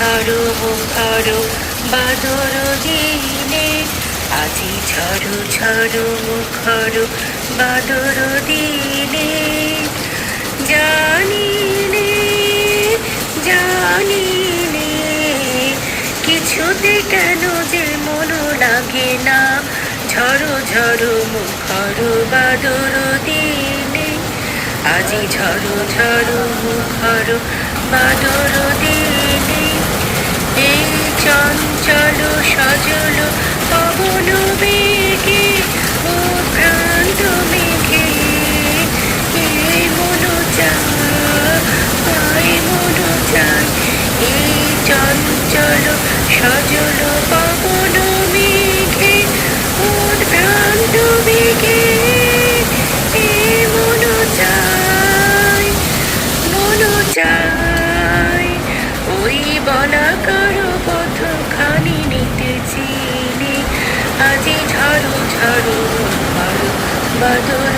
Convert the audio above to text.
ঝড়ো মুখর বাদর দিনে আজি ঝড়ো ঝড়ো মুখর বাদর দিনে জানি নে জানি নে কিছুতে কেন যে মন লাগে না। ঝড়ো ঝড়ো মুখর বাদর দিনে আজি ঝড়ো ঝড়ো মুখর বাদর দিনে সজল পবন মেঘে উদ্ভ্রান্ত বেগে এ মন চায় মন ওই বলাকার পথখানি নিতে চিনি আজি ঝাড়ু ঝাড়ু বাদর